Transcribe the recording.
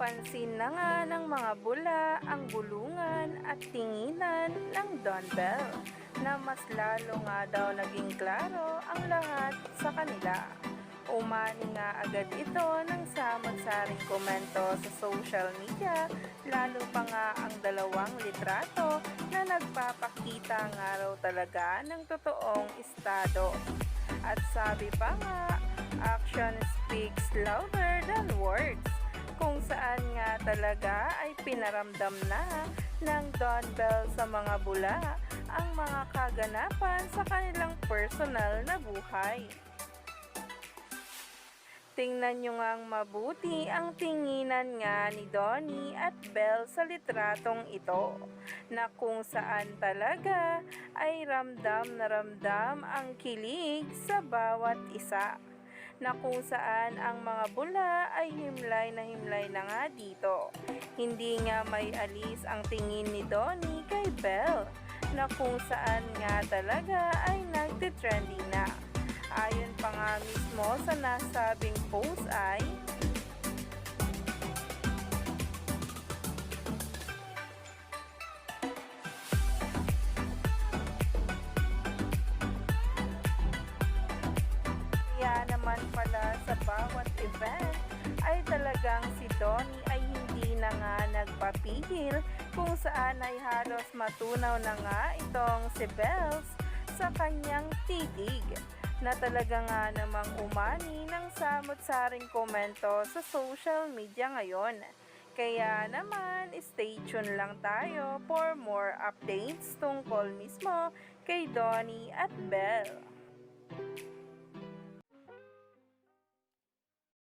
Pansin na nga ng mga bula ang bulungan at tinginan ng Don Bell na mas lalo nga daw naging klaro ang lahat sa kanila. Umani nga agad ito ng samot-saring komento sa social media, lalo pa nga ang dalawang litrato na nagpapakita nga raw talaga ng totoong estado. At sabi pa nga, action speaks louder than words kung saan nga talaga ay pinaramdam na ng Don Bell sa mga bula ang mga kaganapan sa kanilang personal na buhay. Tingnan nyo ngang mabuti ang tinginan nga ni Donnie at Belle sa litratong ito na kung saan talaga ay ramdam na ramdam ang kilig sa bawat isa na kung saan ang mga bula ay himlay na himlay na nga dito. Hindi nga may alis ang tingin ni Donnie kay Belle na kung saan nga talaga ay nagtitrending na. Ayon pa nga mismo sa nasabing post ay Kaya naman pala sa bawat event ay talagang si Donnie ay hindi na nga nagpapigil kung saan ay halos matunaw na nga itong si Bells sa kanyang titig na talaga nga namang umani ng samot-saring komento sa social media ngayon. Kaya naman, stay tuned lang tayo for more updates tungkol mismo kay Donnie at Belle.